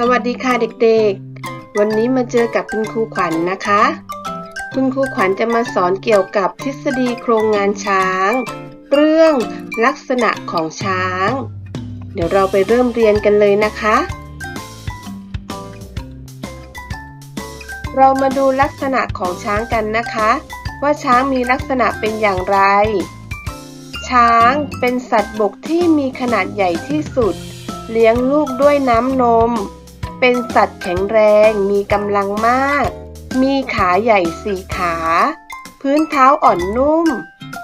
สวัสดีค่ะเด็กๆ วันนี้มาเจอกับคุณครูขวัญนนะคะ คุณครูขวัญจะมาสอนเกี่ยวกับทฤษฎีโครงงานช้าง เรื่องลักษณะของช้าง เดี๋ยวเราไปเริ่มเรียนกันเลยนะคะ เรามาดูลักษณะของช้างกันนะคะ ว่าช้างมีลักษณะเป็นอย่างไร ช้างเป็นสัตว์บกที่มีขนาดใหญ่ที่สุด เลี้ยงลูกด้วยน้ำนม เป็นสัตว์แข็งแรงมีกำลังมาก มีขาใหญ่สี่ขา พื้นเท้าอ่อนนุ่ม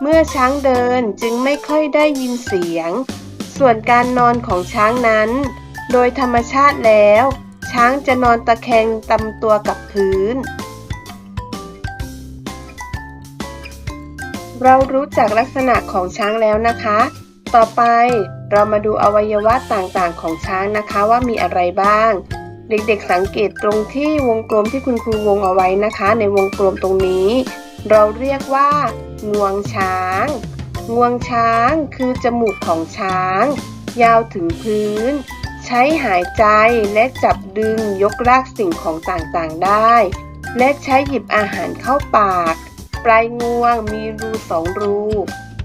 เมื่อช้างเดินจึงไม่ค่อยได้ยินเสียง ส่วนการนอนของช้างนั้น โดยธรรมชาติแล้ว ช้างจะนอนตะแคงตำตัวกับพื้น เรารู้จักลักษณะของช้างแล้วนะคะ ต่อไปเรามาดูอวัยวะต่างๆ ของช้างนะคะว่ามีอะไรบ้าง เด็กๆสังเกตตรงที่วงกลมที่คุณครูวงเอาไว้นะคะ ในวงกลมตรงนี้ เราเรียกว่างวงช้าง งวงช้างคือจมูกของช้าง ยาวถึงพื้น ใช้หายใจและจับดึงยกลากสิ่งของต่างๆได้ และใช้หยิบอาหารเข้าปาก ปลายงวงมีรูสองรู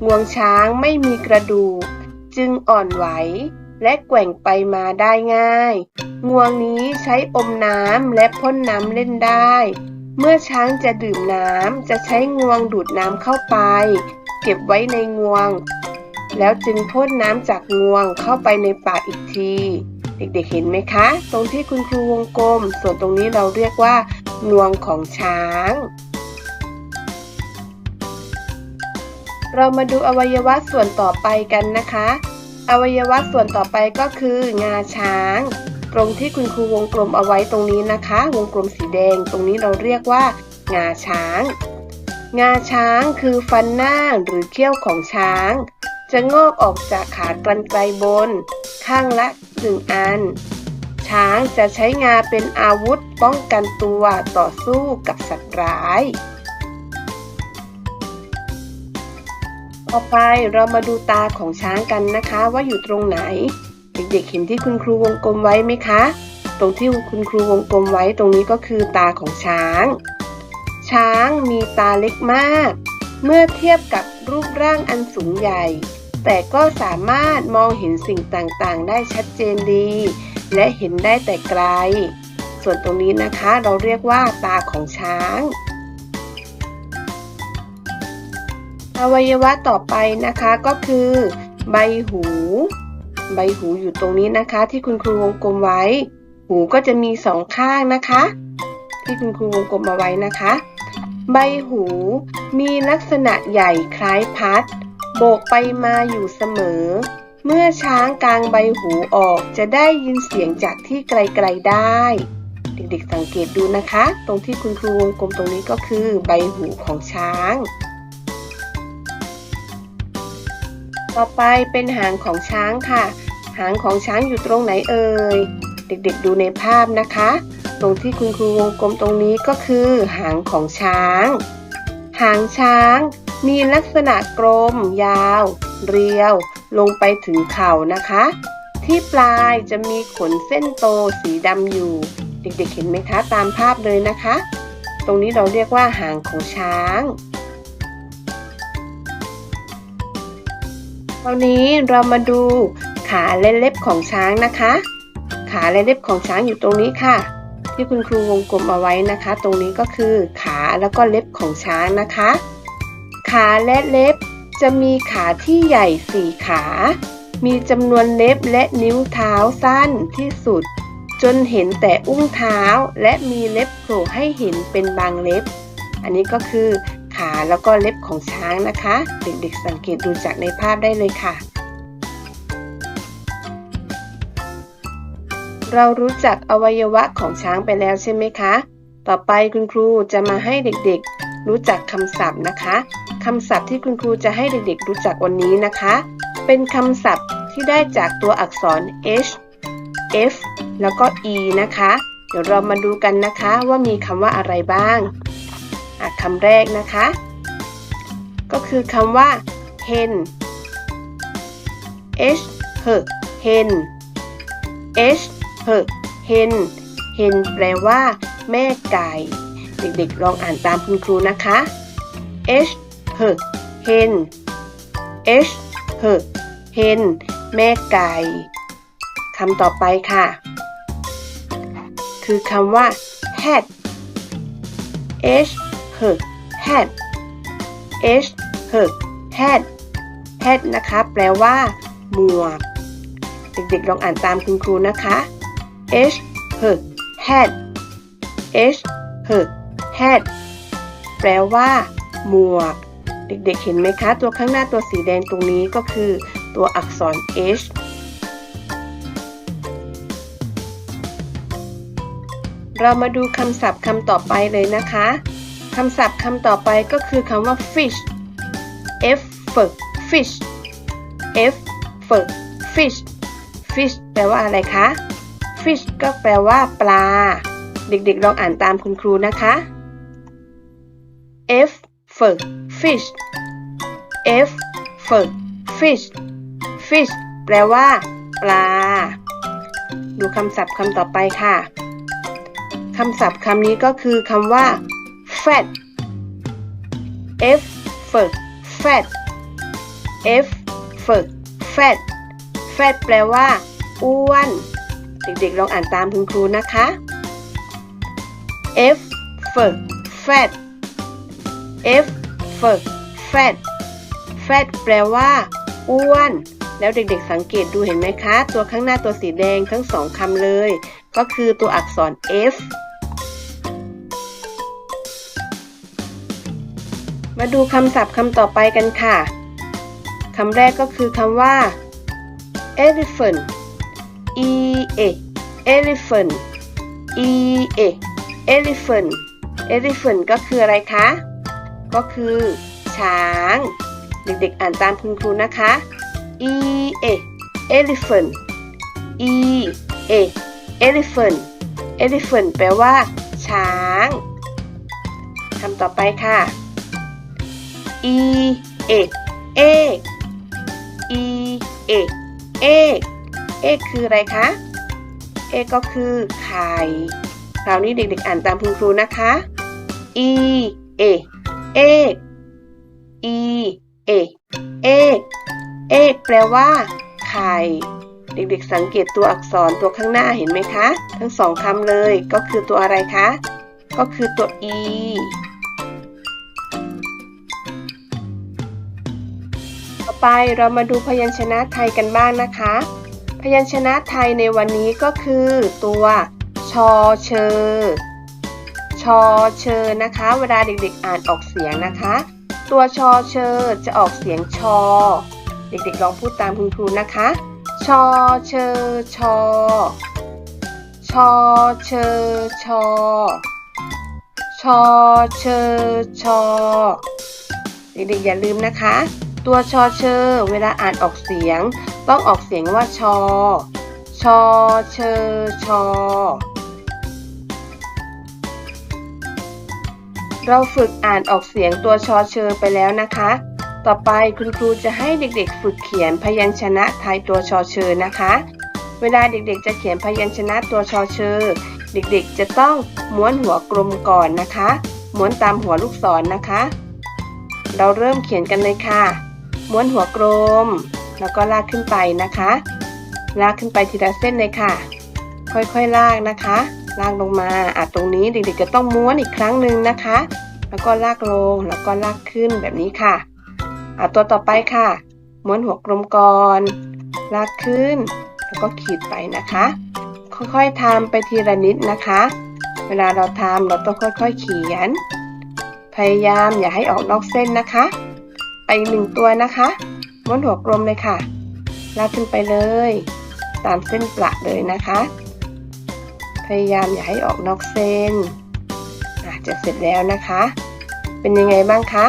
งวงช้างไม่มีกระดูก จึงอ่อนไหว และแกว่งไปมาได้ง่าย งวงนี้ใช้อมน้ำและพ่นน้ำเล่นได้ เมื่อช้างจะดื่มน้ำจะใช้งวงดูดน้ำเข้าไป เก็บไว้ในงวง แล้วจึงพ่นน้ำจากงวงเข้าไปในปากอีกที เด็กๆเห็นไหมคะ ตรงที่คุณครูวงกลม ส่วนตรงนี้เราเรียกว่างวงของช้างเรามาดูอวัยวะส่วนต่อไปกันนะคะ อวัยวะส่วนต่อไปก็คืองาช้าง ตรงที่คุณครูวงกลมเอาไว้ตรงนี้นะคะ วงกลมสีแดง ตรงนี้เราเรียกว่า งาช้าง งาช้างคือฟันหน้าหรือเขี้ยวของช้าง จะงอกออกจากขากรรไกรบน ข้างละหนึ่งอัน ช้างจะใช้งาเป็นอาวุธป้องกันตัวต่อสู้กับสัตว์ร้าย ต่อไปเรามาดูตาของช้างกันนะคะ ว่าอยู่ตรงไหน เด็กๆเห็นที่คุณครูวงกลมไว้ไหมคะ ตรงที่คุณครูวงกลมไว้ตรงนี้ก็คือตาของช้าง ช้างมีตาเล็กมาก เมื่อเทียบกับรูปร่างอันสูงใหญ่ แต่ก็สามารถมองเห็นสิ่งต่างๆ ได้ชัดเจนดี และเห็นได้แต่ไกล ส่วนตรงนี้นะคะเราเรียกว่าตาของช้าง อวัยวะต่อไปนะคะก็คือใบหู ใบหูอยู่ตรงนี้นะคะ ที่คุณครูวงกลมไว้ หูก็จะมีสองข้างนะคะ ที่คุณครูวงกลมเอาไว้นะคะ ใบหูมีลักษณะใหญ่คล้ายพัด โบกไปมาอยู่เสมอ เมื่อช้างกลางใบหูออกจะได้ยินเสียงจากที่ไกลๆได้ เด็กๆสังเกตดูนะคะ ตรงที่คุณครูวงกลมตรงนี้ก็คือใบหูของช้าง ต่อไปเป็นหางของช้างค่ะ หางของช้างอยู่ตรงไหนเอ่ย เด็กๆดูในภาพนะคะ ตรงที่คุณครูวงกลมตรงนี้ก็คือ หางของช้าง หางช้างมีลักษณะกลม ยาว เรียว ลงไปถึงเข่านะคะ ที่ปลายจะมีขนเส้นโตสีดำอยู่ เด็กๆเห็นไหมคะ ตามภาพเลยนะคะ ตรงนี้เราเรียกว่าหางของช้าง คราวนี้เรามาดูขาและเล็บของช้างนะคะ ขาและเล็บของช้างอยู่ตรงนี้ค่ะ ที่คุณครูวงกลมเอาไว้นะคะ ตรงนี้ก็คือขาแล้วก็เล็บของช้างนะคะ ขาและเล็บจะมีขาที่ใหญ่สี่ขา มีจำนวนเล็บและนิ้วเท้าสั้นที่สุด จนเห็นแต่อุ้งเท้าและมีเล็บโผล่ให้เห็นเป็นบางเล็บ อันนี้ก็คือ ขาแล้วก็เล็บของช้างนะคะ เด็กๆสังเกตดูจากในภาพได้เลยค่ะ เรารู้จักอวัยวะของช้างไปแล้วใช่ไหมคะ ต่อไปคุณครูจะมาให้เด็กๆ รู้จักคำศัพท์นะคะคำศัพท์ที่คุณครูจะให้เด็กๆ รู้จักวันนี้นะคะ เป็นคำศัพท์ที่ได้จากตัวอักษร h f แล้วก็ e นะคะ เดี๋ยวเรามาดูกันนะคะว่ามีคำว่าอะไรบ้าง คำแรกนะคะ ก็คือคำว่า hen h h hen h h hen hen แปลว่า แม่ไก่ เด็กๆ ลองอ่านตามคุณครูนะคะ h h hen h h hen แม่ไก่คำต่อไปค่ะ คือคำว่า hat h h hat h h hat hat นะคะ แปลว่า หมวก เด็กๆ ลองอ่านตามคุณครูนะคะ h h hat h h hat แปลว่า หมวก เด็กๆ เห็นไหมคะ ตัวข้างหน้าตัวสีแดงตรงนี้ก็คือ ตัวอักษร h เรามาดูคำศัพท์คำต่อไปเลยนะคะ คำศัพท์คำต่อไปก็คือคำว่า fish f fish f fish fish แปลว่าอะไรคะ fish ก็แปลว่าปลา เด็กๆลองอ่านตามคุณครูนะคะ f fish f fish fish แปลว่า ปลา ดูคำศัพท์คำต่อไปค่ะ คำศัพท์คำนี้ก็คือคำว่า fat f fat f fat fat แปลว่า อ้วน เด็กๆ ลองอ่านตามคุณครูนะคะ f fat f fat fat แปลว่า อ้วน แล้วเด็กๆ สังเกตดูเห็นไหมคะ ตัวข้างหน้าตัวสีแดงทั้งสองคำเลย ก็คือตัวอักษร F มาดูคำศัพท์คำต่อไปกันค่ะ คำแรกก็คือคำว่า elephant e a elephant e a elephant elephant ก็คืออะไรคะ ก็คือ ช้าง เด็กๆอ่านตามคุณครูนะคะ e a elephant e a elephant elephant แปลว่า ช้าง คำต่อไปค่ะ e a egg e a egg egg คืออะไรคะ egg ก็คือไข่คราวนี้เด็กๆอ่านตามคุณครูนะคะ e a egg e a egg egg แปลว่า ไข่ เด็กๆสังเกตตัวอักษรตัวข้างหน้าเห็นไหมคะ ทั้งสองคำเลยก็คือตัวอะไรคะ ก็คือตัว e ต่อ ไปเรามาดูพยัญชนะไทยกันบ้างนะคะ พยัญชนะไทยในวันนี้ก็คือ ตัวชอเชอชอเชอนะคะ เวลาเด็กๆอ่านออกเสียงนะคะ ตัวชอเชอจะออกเสียงชอ เด็กๆลองพูดตามคุณครูนะคะ ชอเชอชอ ชอเชอชอ ชอเชอชอ เด็กๆอย่าลืมนะคะ ตัวชอเชอเวลาอ่านออกเสียง ต้องออกเสียงว่าชอ ชอเชอชอ เราฝึกอ่านออกเสียงตัวชอเชอไปแล้วนะคะ ต่อไปคุณครูจะให้เด็กๆ ฝึกเขียนพยัญชนะไทยตัวชอเชอนะคะ เวลาเด็กๆ จะเขียนพยัญชนะตัวชอเชอเด็กๆ จะต้องม้วนหัวกลมก่อนนะคะ ม้วนตามหัวลูกศรนนะคะ เราเริ่มเขียนกันเลยค่ะ ม้วนหัวกลม แล้วก็ลากขึ้นไปนะคะ ลากขึ้นไปทีละเส้นเลยค่ะ ค่อยๆลากนะคะ ลากลงมาอะตรงนี้เด็กๆจะต้องม้วนอีกครั้งหนึ่งนะคะ แล้วก็ลากลงแล้วก็ลากขึ้นแบบนี้ค่ะอะตัวต่อไปค่ะ ม้วนหัวกลมก่อน ลากขึ้น แล้วก็ขีดไปนะคะ ค่อยๆทำไปทีละนิดนะคะ เวลาเราทำเราต้องค่อยๆเขียน พยายามอย่าให้ออกนอกเส้นนะคะ อีกหนึ่งตัวนะคะม้วนหัวกลมเลยค่ะ ลากขึ้นไปเลย ตามเส้นประเลยนะคะ พยายามอย่าให้ออกนอกเส้นอาจะเสร็จแล้วนะคะ เป็นยังไงบ้างคะ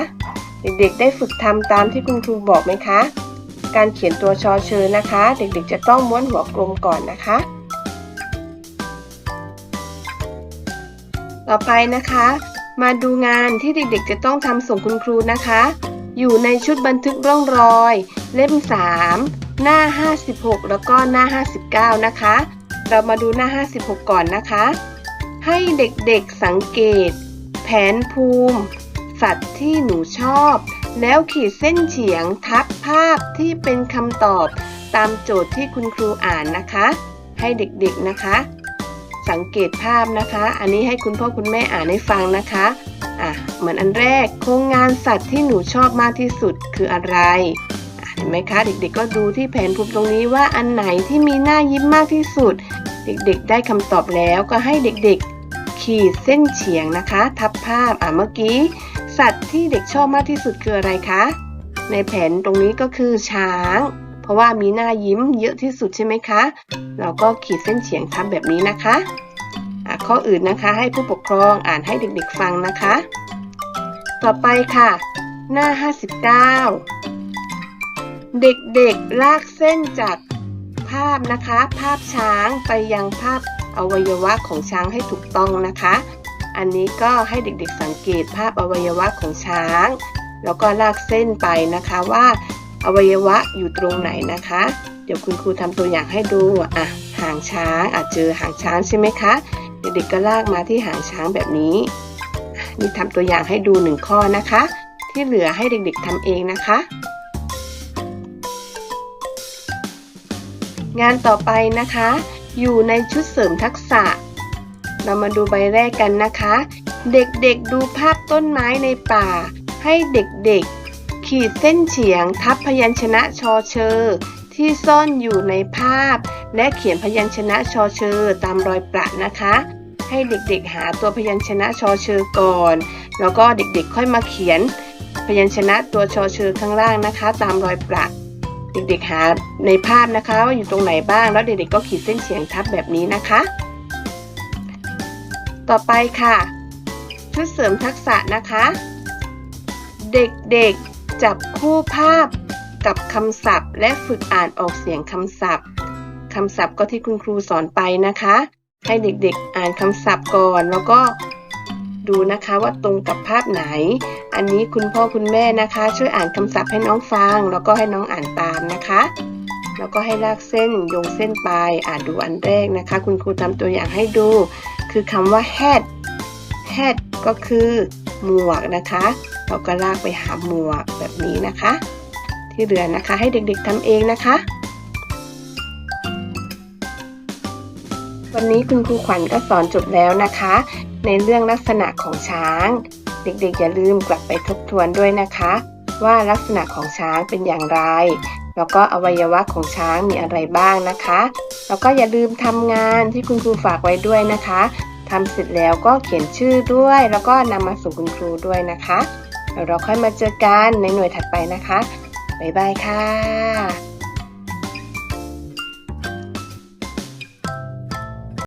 เด็กๆ ได้ฝึกทำตามที่คุณครูบอกไหมคะ การเขียนตัวชอเชอนะคะ เด็กๆ จะต้องม้วนหัวกลมก่อนนะคะ ต่อไปนะคะ มาดูงานที่เด็กๆ จะต้องทำส่งคุณครูนะคะ อยู่ในชุดบันทึกร่องรอย เล่ม 3 หน้า 56 แล้วก็หน้า 59 นะคะ เรามาดูหน้า 56 ก่อนนะคะ ให้เด็กๆสังเกต แผนภูมิ สัตว์ที่หนูชอบ แล้วขีดเส้นเฉียงทับภาพที่เป็นคำตอบตามโจทย์ที่คุณครูอ่านนะคะ ให้เด็กๆนะคะ สังเกตภาพนะคะ อันนี้ให้คุณพ่อคุณแม่อ่านให้ฟังนะคะ อะ เหมือนอันแรก โครงงานสัตว์ที่หนูชอบมากที่สุดคืออะไรอะเห็นไหมคะ เด็กๆก็ดูที่แผนภูมิตรงนี้ว่าอันไหนที่มีหน้ายิ้มมากที่สุด เด็กๆได้คำตอบแล้วก็ให้เด็กๆ ขีดเส้นเฉียงนะคะ ทับภาพ อะเมื่อกี้ สัตว์ที่เด็กชอบมากที่สุดคืออะไรคะ ในแผนตรงนี้ก็คือช้าง ราะว่ามีหน้ายิ้มเยอะที่สุดใช่ไหมคะ เราก็ขีดเส้นเฉียงทับแบบนี้นะคะอะข้ออื่นนะคะให้ผู้ปกครองอ่านให้เด็กๆฟังนะคะ ต่อไปค่ะ หน้า 59 เด็กๆลากเส้นจากภาพนะคะ ภาพช้างไปยังภาพอวัยวะของช้างให้ถูกต้องนะคะ อันนี้ก็ให้เด็กๆสังเกตภาพอวัยวะของช้าง แล้วก็ลากเส้นไปนะคะว่า อวัยวะอยู่ตรงไหนนะคะ เดี๋ยวคุณครูทำตัวอย่างให้ดูอะหางช้างอาจเจอหางช้างใช่ไหมคะเด็กๆก็ลากมาที่หางช้างแบบนี้นี่ทำตัวอย่างให้ดูหนึ่งข้อนะคะ ที่เหลือให้เด็กๆทำเองนะคะ งานต่อไปนะคะ อยู่ในชุดเสริมทักษะ เรามาดูใบแรกกันนะคะ เด็กๆดูภาพต้นไม้ในป่า ให้เด็กๆ ขีดเส้นเฉียงทับพยัญชนะชอเชอ ที่ซ่อนอยู่ในภาพ และเขียนพยัญชนะชอเชอ ตามรอยประนะคะ ให้เด็กๆหาตัวพยัญชนะชอเชอก่อน แล้วก็เด็กๆค่อยมาเขียนพยัญชนะตัวชอเชอข้างล่างนะคะ ตามรอยประเด็กๆหาในภาพนะคะว่าอยู่ตรงไหนบ้างแล้วเด็กๆก็ขีดเส้นเฉียงทับแบบนี้นะคะ ต่อไปค่ะ ชุดเสริมทักษะนะคะ เด็กๆ จับคู่ภาพกับคำศัพท์ และฝึกอ่านออกเสียงคำศัพท์คำศัพท์ก็ที่คุณครูสอนไปนะคะ ให้เด็กๆอ่านคำศัพท์ก่อนแล้วก็ดูนะคะว่าตรงกับภาพไหน อันนี้คุณพ่อคุณแม่นะคะ ช่วยอ่านคำศัพท์ให้น้องฟัง แล้วก็ให้น้องอ่านตามนะคะ แล้วก็ให้ลากเส้นโยงเส้นไปอ่านดูอันแรกนะคะ คุณครูทำตัวอย่างให้ดู คือคำว่า hat hat ก็คือหมวกนะคะ เราก็ลากไปหาหมวกแบบนี้นะคะ ที่เหลือนะคะให้เด็กๆทำเองนะคะ วันนี้คุณครูขวัญก็สอนจบแล้วนะคะ ในเรื่องลักษณะของช้าง เด็กๆอย่าลืมกลับไปทบทวนด้วยนะคะ ว่าลักษณะของช้างเป็นอย่างไร แล้วก็อวัยวะของช้างมีอะไรบ้างนะคะ แล้วก็อย่าลืมทำงานที่คุณครูฝากไว้ด้วยนะคะทำเสร็จแล้วก็เขียนชื่อด้วย แล้วก็นำมาส่งคุณครูด้วยนะคะ เราค่อยมาเจอกันในหน่วยถัดไปนะคะ บ๊ายบายค่ะ